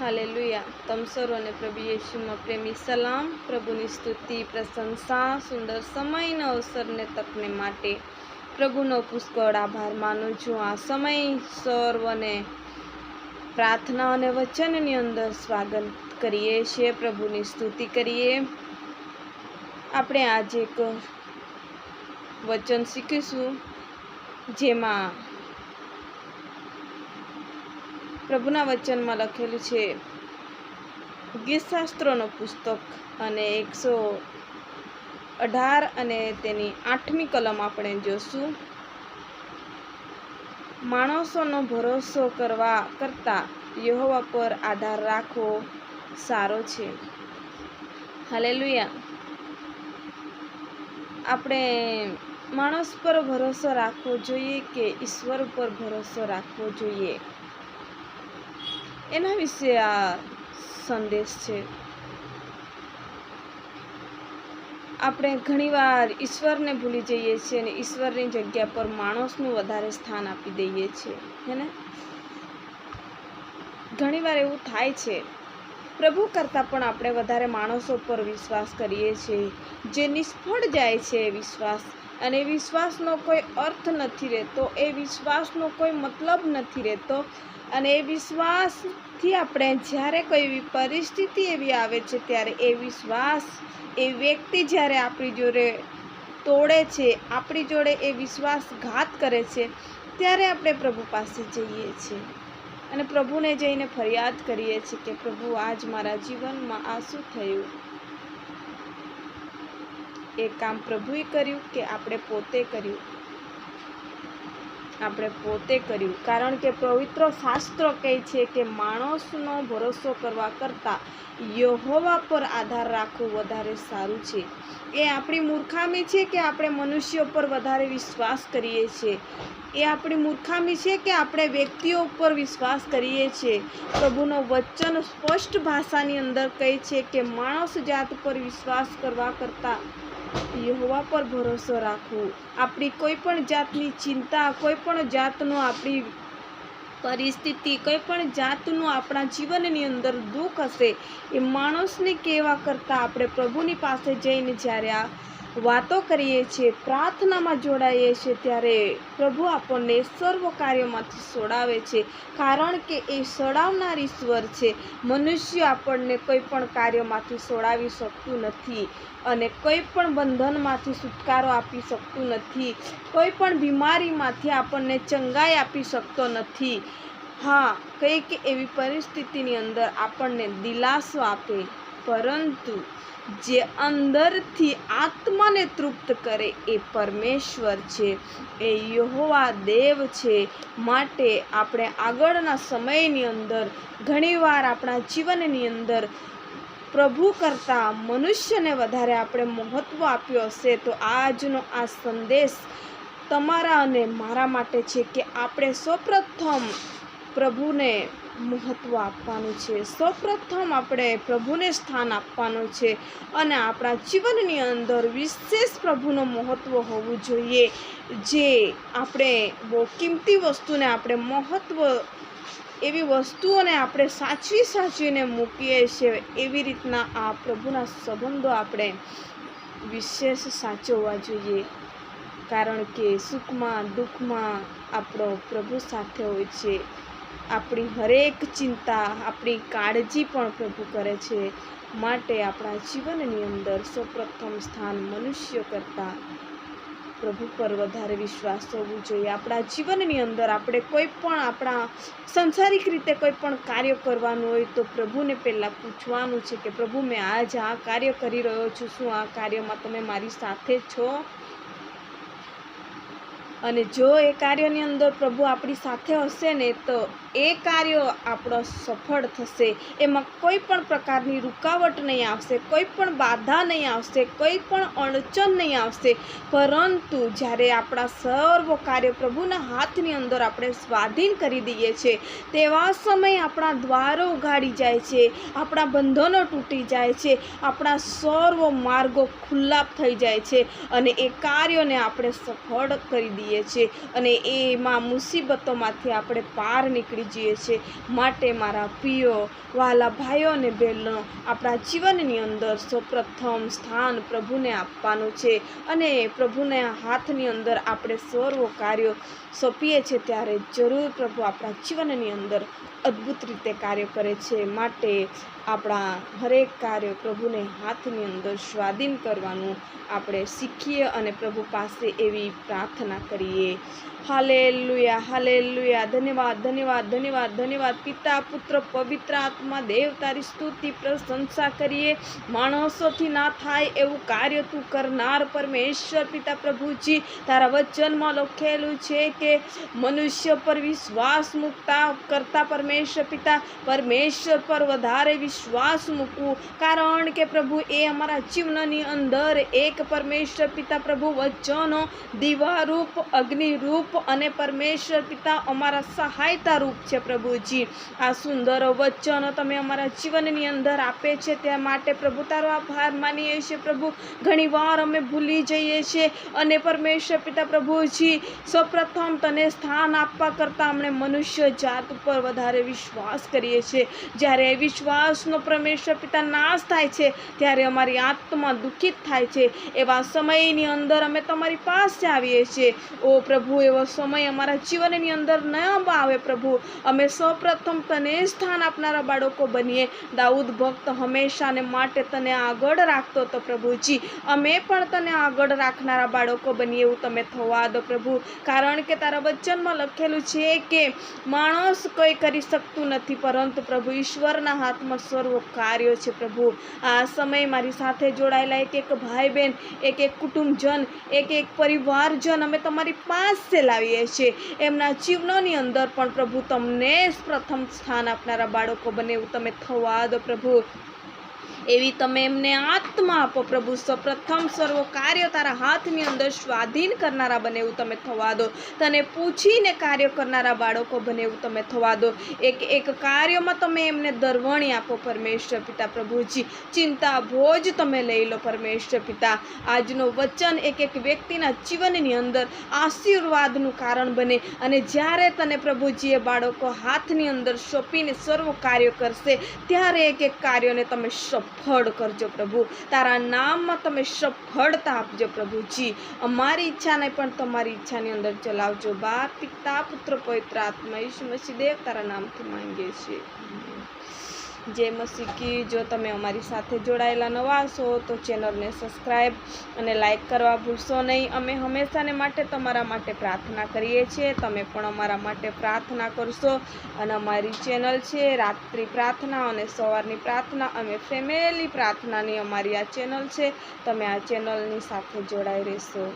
Hallelujah તમ સર્વને પ્રભુ યેશુમાં પ્રેમી સલામ પ્રભુની સ્તુતિ પ્રશંસા સુંદર સમયનો અવસરને તકને માટે પ્રભુનો પુષ્કળ આભાર માનું છું આ સમય સર્વને પ્રાર્થના અને વચનની અંદર સ્વાગત કરીએ છીએ પ્રભુની સ્તુતિ કરીએ આપણે આજે એક વચન શીખીશું જેમાં પ્રભુના વચનમાં લખેલું છે ગીતશાસ્ત્રોનું પુસ્તક અને એકસો અઢાર અને તેની આઠમી કલમ આપણે જોશું. માણસોનો ભરોસો કરવા કરતાં યહોવા પર આધાર રાખવો સારો છે. હાલેલુયા. આપણે માણસ પર ભરોસો રાખવો જોઈએ કે ઈશ્વર પર ભરોસો રાખવો જોઈએ? એના વિશે આ સંદેશ છે. આપણે ઘણીવાર ઈશ્વરને ભૂલી જઈએ છીએ અને ઈશ્વરની જગ્યા પર માણસનું વધારે સ્થાન આપી દઈએ છીએ, હે ને? ઘણીવાર એવું થાય છે. પ્રભુ કરતાં પણ આપણે વધારે માણસો પર વિશ્વાસ કરીએ છીએ. જે નિષ્ફળ જાય છે વિશ્વાસ અને વિશ્વાસનો કોઈ અર્થ નથી રહેતો, એ વિશ્વાસનો કોઈ મતલબ નથી રહેતો અને એ વિશ્વાસથી આપણે જ્યારે કોઈ એવી પરિસ્થિતિ એવી આવે છે ત્યારે એ વિશ્વાસ, એ વ્યક્તિ જ્યારે આપણી જોડે તોડે છે, આપણી જોડે એ વિશ્વાસઘાત કરે છે, ત્યારે આપણે પ્રભુ પાસે જઈએ છીએ. અને પ્રભુને જઈને ફરિયાદ કરીએ છીએ કે પ્રભુ, આજ મારા જીવનમાં આ શું થયું? એ કામ પ્રભુએ કર્યું કે આપણે પોતે કર્યું? આપણે પોતે કર્યું. કારણ કે પવિત્ર શાસ્ત્રો કહે છે કે માણસનો ભરોસો કરવા કરતાં યહોવા પર આધાર રાખવો વધારે સારું છે. એ આપણી મૂર્ખામી છે કે આપણે મનુષ્યો પર વધારે વિશ્વાસ કરીએ છીએ? એ આપણી મૂર્ખામી છે કે આપણે વ્યક્તિઓ ઉપર વિશ્વાસ કરીએ છીએ? પ્રભુનો વચન સ્પષ્ટ ભાષાની અંદર કહે છે કે માણસ જાત પર વિશ્વાસ કરવા કરતાં યહોવા પર ભરોસો રાખવો આપણી કોઈ પણ જાતની ચિંતા, કોઈ પણ જાતનો આપણી પરિસ્થિતિ, કોઈ પણ જાતનું આપણા જીવનની અંદર દુઃખ હશે, એ માણસને કહેવા કરતાં આપણે પ્રભુની પાસે જઈને જ્યારે આ વાતો કરીએ છીએ, પ્રાર્થનામાં જોડાઈએ છીએ ત્યારે પ્રભુ આપણને સર્વ કાર્યોમાંથી સોડાવે છે. કારણ કે એ છોડાવનાર ઈશ્વર છે. મનુષ્ય આપણને કોઈ પણ કાર્યમાંથી સોડાવી શકતું નથી અને કોઈ પણ બંધનમાંથી છુટકારો આપી શકતું નથી. કોઈ પણ બીમારીમાંથી આપણને ચંગાઈ આપી શકતો નથી. હા, કંઈક એવી પરિસ્થિતિની અંદર આપણને દિલાસો આપે. પરંતુ જે અંદરથી આત્માને તૃપ્ત કરે એ પરમેશ્વર છે. એ યહોવા દેવ છે. માટે આપણે આગળના સમયની અંદર, ઘણીવાર આપણા જીવનની અંદર પ્રભુ કરતાં મનુષ્યને વધારે આપણે મહત્ત્વ આપ્યો હશે, તો આજનો આ સંદેશ તમારા અને મારા માટે છે કે આપણે સૌપ્રથમ પ્રભુને મહત્ત્વ આપવાનું છે. સૌપ્રથમ આપણે પ્રભુને સ્થાન આપવાનું છે અને આપણા જીવનની અંદર વિશેષ પ્રભુનું મહત્ત્વ હોવું જોઈએ. જે આપણે બહુ કિંમતી વસ્તુને આપણે મહત્ત્વ એવી વસ્તુઓને આપણે સાચવી સાચવીને મૂકીએ છીએ એવી રીતના આ પ્રભુના સંબંધો આપણે વિશેષ સાચવવા જોઈએ. કારણ કે સુખમાં દુઃખમાં આપણો પ્રભુ સાથે હોય છે. આપણી હરેક ચિંતા, આપણી કાળજી પણ પ્રભુ કરે છે. માટે આપણા જીવનની અંદર સૌપ્રથમ સ્થાન મનુષ્ય કરતાં પ્રભુ પર વધારે વિશ્વાસ હોવું જોઈએ. આપણા જીવનની અંદર આપણે કોઈ પણ આપણા સંસારિક રીતે કોઈ પણ કાર્ય કરવાનું હોય તો પ્રભુને પહેલાં પૂછવાનું છે કે પ્રભુ, મેં આજ આ કાર્ય કરી રહ્યો છું. શું આ કાર્યમાં તમે મારી સાથે છો? અને જો એ કાર્યની અંદર પ્રભુ આપણી સાથે હશે ને, તો એ કાર્ય આપણો સફળ થશે. એમાં કોઈ પણ પ્રકારની રૂકાવટ નહીં આવશે, કોઈ પણ બાધા નહીં આવશે, કોઈ પણ અડચણ નહીં આવશે. પરંતુ જ્યારે આપણા સર્વ કાર્ય પ્રભુના હાથની અંદર આપણે સ્વાધીન કરી દઈએ છીએ, તેવા સમયે આપણા દ્વારો ઉગાડી જાય છે, આપણા બંધનો તૂટી જાય છે, આપણા સર્વ માર્ગો ખુલ્લા થઈ જાય છે અને એ કાર્યોને આપણે સફળ કરી દઈએ જઈએ છીએ અને એમાં મુસીબતોમાંથી આપણે પાર નીકળી જઈએ છીએ. માટે મારા પ્રિયો વાલા ભાઈઓ અને બહેનો, આપણા જીવનની અંદર સૌપ્રથમ સ્થાન પ્રભુને આપવાનું છે અને પ્રભુને હાથની અંદર આપણે સર્વ કાર્યો સોંપીએ છીએ ત્યારે જરૂર પ્રભુ આપણા જીવનની અંદર અદ્ભુત રીતે કાર્ય કરે છે. માટે આપણા હરેક કાર્ય પ્રભુને હાથની અંદર સ્વાધીન કરવાનું આપણે શીખીએ અને પ્રભુ પાસે એવી પ્રાર્થના કરીએ. હાલે લુયા હાલે લુયા ધન્યવાદ ધન્યવાદ ધન્યવાદ ધન્યવાદ. પિતા, પુત્ર, પવિત્ર આત્મા, દેવ, તારી સ્તુતિ પ્રશંસા કરીએ. માણસોથી ના થાય એવું કાર્ય તું કરનાર પરમેશ્વર, પિતા પ્રભુજી. તારા વચનમાં લખેલું છે કે મનુષ્ય પર વિશ્વાસ મૂકતા કરતા પરમેશ્વર, પિતા પરમેશ્વર પર વધારે વિશ્વાસ મૂકવું. કારણ કે પ્રભુ, એ અમારા જીવનની અંદર એક પરમેશ્વર, પિતા પ્રભુ વચનો દીવારૂપ અગ્નિરૂપ અને પરમેશ્વર પિતા અમારા સહાયતા રૂપ છે પ્રભુજી. આ સુંદર વચનો તમે અમારા જીવનની અંદર આપે છે તે માટે પ્રભુ તારો આભાર માનીએ છીએ પ્રભુ. ઘણીવાર અમે ભૂલી જઈએ છીએ અને પરમેશ્વર પિતા પ્રભુજી, સૌપ્રથમ તને સ્થાન આપવા કરતાં અમને મનુષ્ય જાત ઉપર વધારે વિશ્વાસ કરીએ છીએ. જ્યારે વિશ્વાસનો પરમેશ્વર પિતા નાશ થાય છે, ત્યારે અમારી આત્મા દુઃખિત થાય છે. એવા સમયની અંદર અમે તમારી પાસે આવીએ છીએ. ઓ પ્રભુ, એવો સમય અમારા જીવનની અંદર ન આવે પ્રભુ. અમે સૌપ્રથમ તને સ્થાન આપનારા બાળકો બનીએ. દાઉદ ભક્ત હંમેશાને માટે તને આગળ રાખતો હતો પ્રભુજી. અમે પણ તને આગળ રાખનારા બાળકો બનીએ એવું તમે થવા દો પ્રભુ. કારણ કે તારા વચનમાં લખેલું છે કે, માણસ કંઈ કરી શકતું નથી, પરંતુ પ્રભુ ઈશ્વરના હાથમાં સર્વ કાર્યો છે પ્રભુ. આ સમય મારી સાથે જોડાયેલા એક એક ભાઈ બહેન એક એક કુટુંબજન, એક એક પરિવારજન, અમે તમારી પાસે લાવીએ છીએ. એમના જીવનોની અંદર પણ પ્રભુ તમને પ્રથમ સ્થાન આપનારા બાળકો બને એવું તમે થવા દો પ્રભુ. એવી તમે એમને આત્મા આપો પ્રભુ, સૌપ્રથમ સર્વ કાર્ય તારા હાથની અંદર સ્વાધીન કરનારા બને એવું તમે થવા દો. તને પૂછીને કાર્ય કરનારા બાળકો બને એવું તમે થવા દો. એક એક કાર્યમાં તમે એમને દરવણી આપો પરમેશ્વર પિતા પ્રભુજી. ચિંતા ભોજ તમે લઈ લો પરમેશ્વર પિતા. આજનો વચન એક એક વ્યક્તિના જીવનની અંદર આશીર્વાદનું કારણ બને અને જ્યારે તને પ્રભુજી એ બાળકો હાથની અંદર સોંપીને સર્વ કાર્ય કરશે, ત્યારે એક એક કાર્યોને તમે સફળ કરજો પ્રભુ. તારા નામમાં તમે સફળતા આપજો પ્રભુજી. અમારી ઈચ્છાને પણ તમારી ઈચ્છાની અંદર ચલાવજો. બાપ પિતા, પુત્ર, પવિત્ર આત્મા ઈસુ મસીહ દેવ તારા નામથી માંગીએ છીએ. જય શીખી જો તમે અમારી સાથે જોડાયેલા નવા છો તો ચેનલને સબસ્ક્રાઈબ અને લાઈક કરવા ભૂલશો નહીં. અમે હંમેશાને માટે તમારા માટે પ્રાર્થના કરીએ છીએ. તમે પણ અમારા માટે પ્રાર્થના કરશો. અને અમારી ચેનલ છે રાત્રિ પ્રાર્થના અને સવારની પ્રાર્થના. અમે ફેમિલી પ્રાર્થનાની અમારી આ ચેનલ છે. તમે આ ચેનલની સાથે જોડાઈ રહેશો.